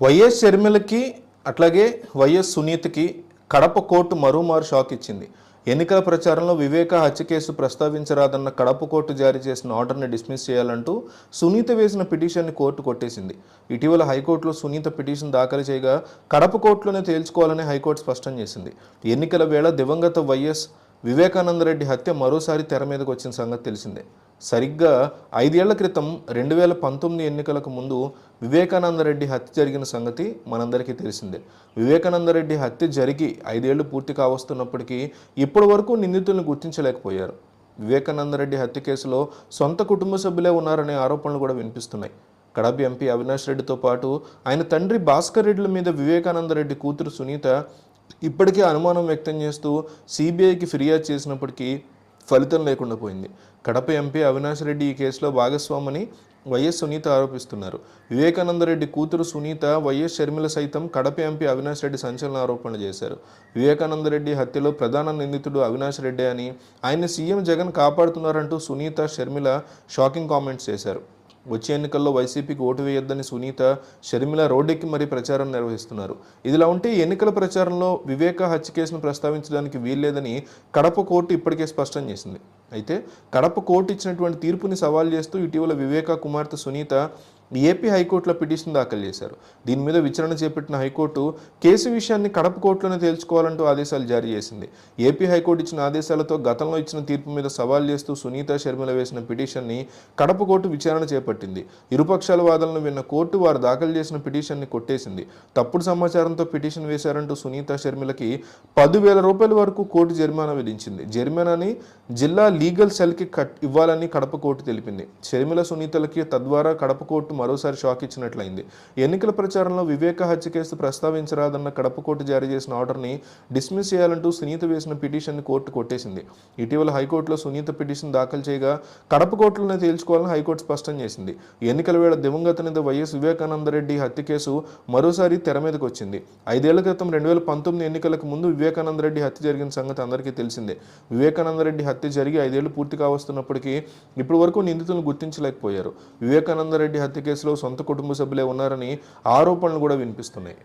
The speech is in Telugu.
వైఎస్ షర్మిలకి అట్లాగే వైఎస్ సునీత్కి కడప కోర్టు మరోమారు షాక్ ఇచ్చింది. ఎన్నికల ప్రచారంలో వివేక హత్య కేసు ప్రస్తావించరాదన్న కడప కోర్టు జారీ చేసిన ఆర్డర్ని డిస్మిస్ చేయాలంటూ సునీత వేసిన పిటిషన్ని కోర్టు కొట్టేసింది. ఇటీవల హైకోర్టులో సునీత పిటిషన్ దాఖలు చేయగా కడప కోర్టులోనే తేల్చుకోవాలని హైకోర్టు స్పష్టం చేసింది. ఎన్నికల వేళ దివంగత వైఎస్ వివేకానందరెడ్డి హత్య మరోసారి తెర మీదకు వచ్చిన సంగతి తెలిసిందే. సరిగ్గా ఐదేళ్ళ క్రితం రెండు వేల పంతొమ్మిది ఎన్నికలకు ముందు వివేకానందరెడ్డి హత్య జరిగిన సంగతి మనందరికీ తెలిసిందే. వివేకానందరెడ్డి హత్య జరిగి ఐదేళ్ళు పూర్తి కావస్తున్నప్పటికీ ఇప్పటి వరకు నిందితులను గుర్తించలేకపోయారు. వివేకానందరెడ్డి హత్య కేసులో సొంత కుటుంబ సభ్యులే ఉన్నారనే ఆరోపణలు కూడా వినిపిస్తున్నాయి. కడప ఎంపీ అవినాష్ రెడ్డితో పాటు ఆయన తండ్రి భాస్కర్ రెడ్డిల మీద వివేకానందరెడ్డి కూతురు సునీత ఇప్పటికే అనుమానం వ్యక్తం చేస్తూ సిబిఐకి ఫిర్యాదు చేసినప్పటికీ ఫలితం లేకుండా పోయింది. కడప ఎంపీ అవినాష్ రెడ్డి ఈ కేసులో భాగస్వామని వైఎస్ సునీత ఆరోపిస్తున్నారు. వివేకానందరెడ్డి కూతురు సునీత వైఎస్ షర్మిల సైతం కడప ఎంపీ అవినాష్ రెడ్డి సంచలన ఆరోపణలు చేశారు. వివేకానందరెడ్డి హత్యలో ప్రధాన నిందితుడు అవినాష్ రెడ్డి అని ఆయన సీఎం జగన్ కాపాడుతున్నారంటూ సునీత షర్మిల షాకింగ్ కామెంట్స్ చేశారు. వచ్చే ఎన్నికల్లో వైసీపీకి ఓటు వేయొద్దని సునీత షర్మిల రోడ్డెక్కి మరీ ప్రచారం నిర్వహిస్తున్నారు. ఇదిలా ఉంటే ఎన్నికల ప్రచారంలో వివేక హత్య కేసును ప్రస్తావించడానికి వీల్లేదని కడప కోర్టు ఇప్పటికే స్పష్టం చేసింది. అయితే కడప కోర్టు ఇచ్చినటువంటి తీర్పుని సవాల్ చేస్తూ ఇటీవల వివేక కుమార్తె సునీత ఏపీ హైకోర్టులో పిటిషన్ దాఖలు చేశారు. దీని మీద విచారణ చేపట్టిన హైకోర్టు కేసు విషయాన్ని కడప కోర్టులోనే తేల్చుకోవాలంటూ ఆదేశాలు జారీ చేసింది. ఏపీ హైకోర్టు ఇచ్చిన ఆదేశాలతో గతంలో ఇచ్చిన తీర్పు మీద సవాల్ చేస్తూ సునీత శర్మిల వేసిన పిటిషన్ని కడప కోర్టు విచారణ చేపట్టింది. ఇరుపక్షాల వాదనలు విన్న కోర్టు వారు దాఖలు చేసిన పిటిషన్ని కొట్టేసింది. తప్పుడు సమాచారంతో పిటిషన్ వేశారంటూ సునీత శర్మిలకి పదివేల రూపాయల వరకు కోర్టు జరిమానా విధించింది. జరిమానాని జిల్లా లీగల్ సెల్కి కట్ ఇవ్వాలని కడప కోర్టు తెలిపింది. షర్మిల సునీతలకి తద్వారా కడప కోర్టు మరోసారి షాక్ ఇచ్చినట్లయింది. ఎన్నికల ప్రచారంలో వివేక హత్య కేసు ప్రస్తావించరాదన్న కడప కోర్టు జారీ చేసిన ఆర్డర్ని డిస్మిస్ చేయాలంటూ సునీత వేసిన పిటిషన్ని కోర్టు కొట్టేసింది. ఇటీవల హైకోర్టులో సునీత పిటిషన్ దాఖలు చేయగా కడప కోర్టులోనే తేల్చుకోవాలని హైకోర్టు స్పష్టం చేసింది. ఎన్నికల వేళ దివంగత నేత వైఎస్ వివేకానందరెడ్డి హత్య కేసు మరోసారి తెర మీదకు వచ్చింది. ఐదేళ్ళ క్రితం రెండు వేల పంతొమ్మిది ఎన్నికలకు ముందు వివేకానందరెడ్డి హత్య జరిగిన సంగతి అందరికీ తెలిసిందే. వివేకానందరెడ్డి హత్య జరిగి ఐదేళ్ళు పూర్తి కావస్తున్నప్పటికీ ఇప్పటి వరకు నిందితులను గుర్తించలేకపోయారు. వివేకానందరెడ్డి హత్య కేసులో సొంత కుటుంబ సభ్యులే ఉన్నారని ఆరోపణలు కూడా వినిపిస్తున్నాయి.